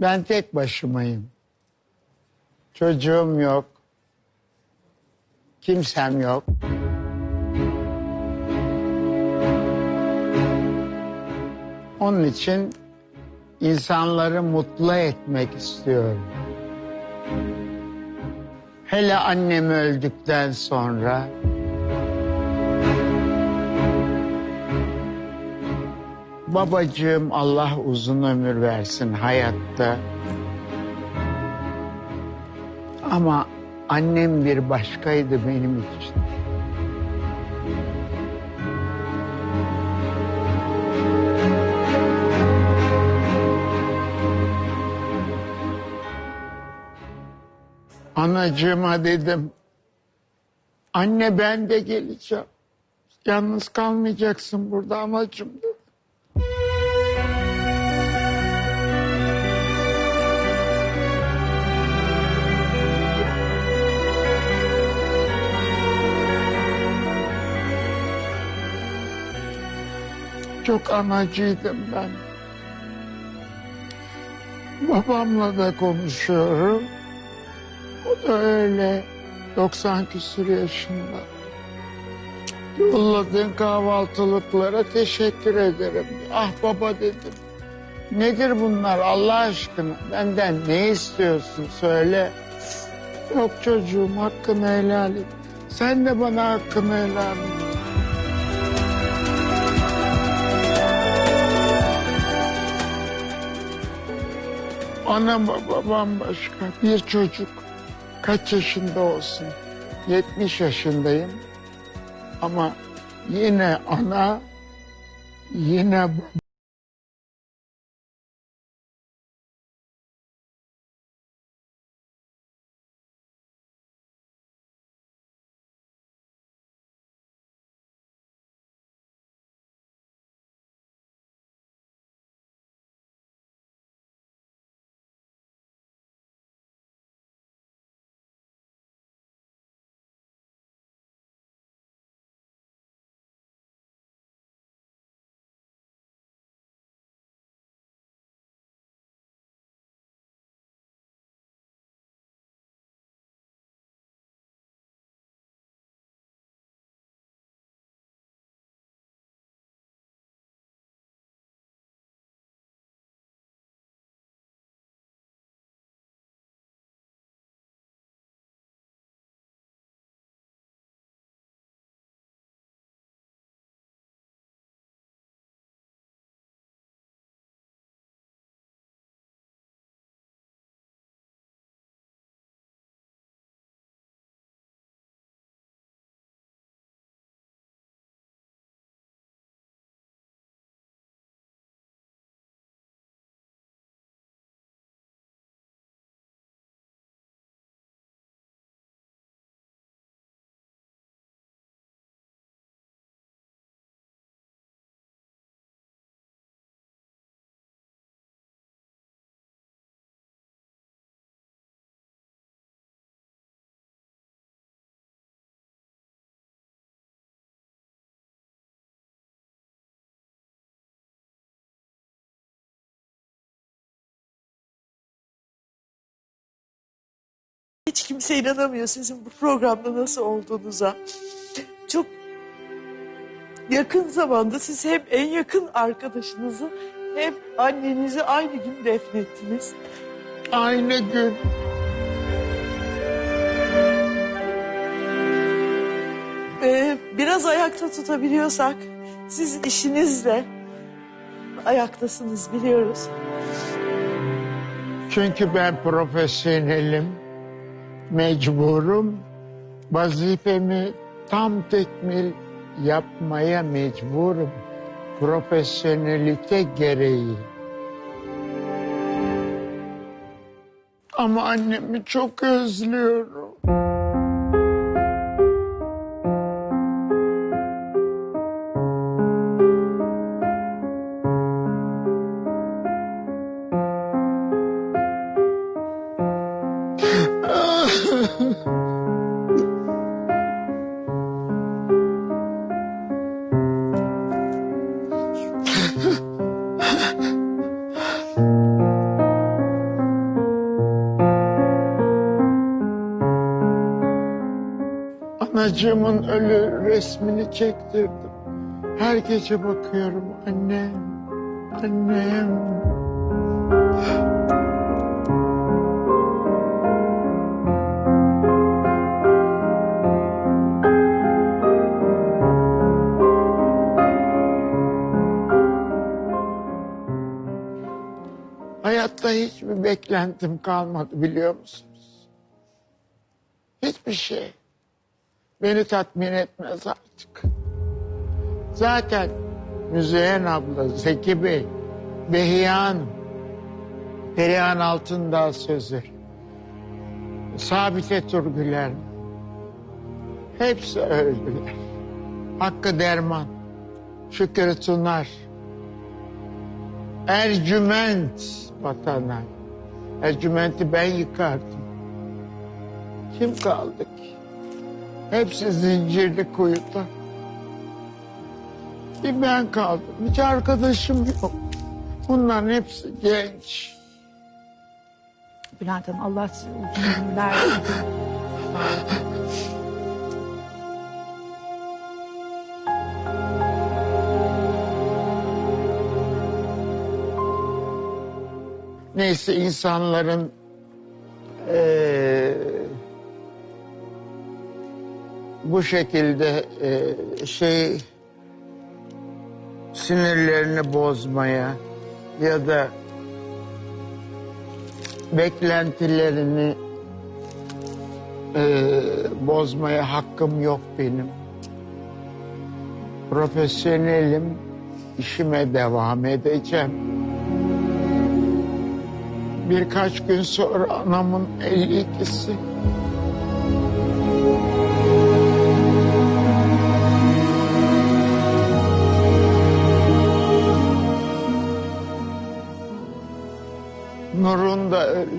Ben tek başımayım. Çocuğum yok. Kimsem yok. Onun için insanları mutlu etmek istiyorum. Hele annem öldükten sonra babacığım Allah uzun ömür versin hayatta. Ama annem bir başkaydı benim için. Anacığıma dedim. Anne ben de geleceğim. Yalnız kalmayacaksın burada anacığım Çok anacıydım ben. Babamla da konuşuyorum. O da öyle 90 küsur yaşında. Yolladığın kahvaltılıklara teşekkür ederim. Ah baba dedim. Nedir bunlar Allah aşkına? Benden ne istiyorsun söyle. Yok çocuğum hakkını helal et. Sen de bana hakkını helal et. Anam babam başka bir çocuk kaç yaşında olsun 70 yaşındayım ama yine ana yine baba. Hiç kimse inanamıyor sizin bu programda nasıl olduğunuza. Çok yakın zamanda siz hem en yakın arkadaşınızı hem annenizi aynı gün defnettiniz. Aynı gün Ee, biraz ayakta tutabiliyorsak siz işinizle ayaktasınız biliyoruz. çünkü ben profesyonelim mecburum vazifemi tam tekmil yapmaya mecburum profesyonelite gereği. Ama annemi çok özlüyorum. Anacığımın ölü resmini çektirdim. Her gece bakıyorum annem, annem. Hayatta hiçbir beklentim kalmadı biliyor musunuz? Hiçbir şey beni tatmin etmez artık. Zaten Müzeyyen abla, Zeki Bey, Behiye Hanım, Perihan Altındağ sözü, Sabite Turgüler, hepsi öldüler. Hakkı Derman, Şükrü Tunar, Ercüment vatana. Ercüment'i ben yıkardım. Kim kaldı ki? Hepsi zincirli kuyuda. Bir ben kaldım. Hiç arkadaşım yok. Bunların hepsi genç. Bülent Hanım Allah size uzun versin. Neyse insanların eee, bu şekilde eee, şey sinirlerini bozmaya ya da beklentilerini eee, bozmaya hakkım yok benim. Profesyonelim, işime devam edeceğim. Birkaç gün sonra anamın 52'si. Da öyle.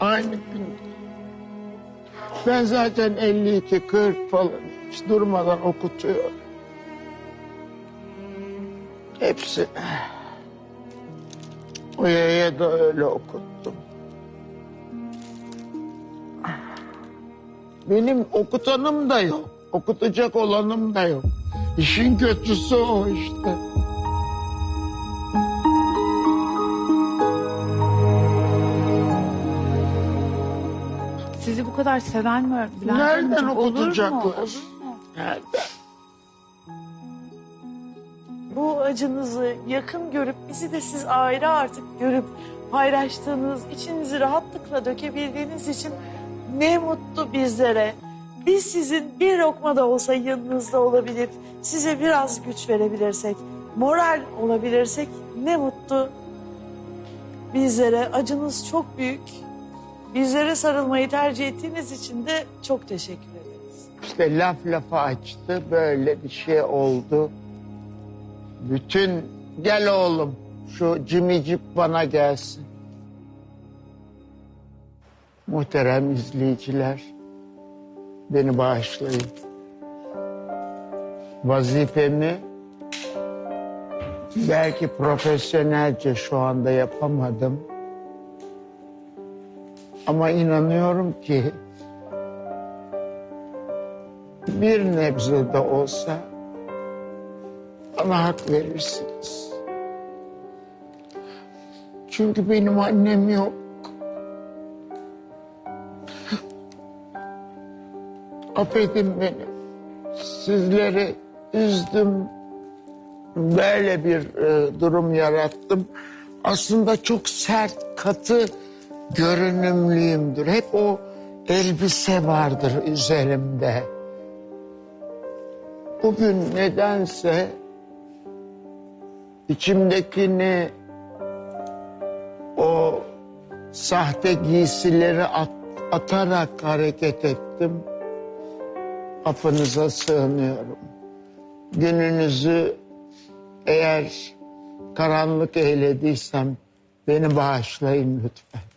Aynı gün. Ben zaten 52, 40 falan hiç durmadan okutuyorum. Hepsi. Oya'ya da öyle okuttum. Benim okutanım da yok. Okutacak olanım da yok. İşin kötüsü o işte. Kadar seven mi Bülent Nereden Hanımcığım? Olur mu? okutacaklar? Olur mu? Nerede? Bu acınızı yakın görüp bizi de siz ayrı artık görüp paylaştığınız, içinizi rahatlıkla dökebildiğiniz için ne mutlu bizlere. Biz sizin bir lokma da olsa yanınızda olabilip size biraz güç verebilirsek, moral olabilirsek ne mutlu bizlere. Acınız çok büyük. Bizlere sarılmayı tercih ettiğiniz için de çok teşekkür ederiz. İşte laf lafa açtı. Böyle bir şey oldu. Bütün gel oğlum şu cimicip bana gelsin. Muhterem izleyiciler beni bağışlayın. Vazifemi belki profesyonelce şu anda yapamadım. Ama inanıyorum ki bir nebze de olsa bana hak verirsiniz. Çünkü benim annem yok. Affedin beni. Sizleri üzdüm. Böyle bir e, durum yarattım. Aslında çok sert, katı görünümlüyümdür. Hep o elbise vardır üzerimde. Bugün nedense içimdekini o sahte giysileri at- atarak hareket ettim. Affınıza sığınıyorum. Gününüzü eğer karanlık eylediysem beni bağışlayın lütfen.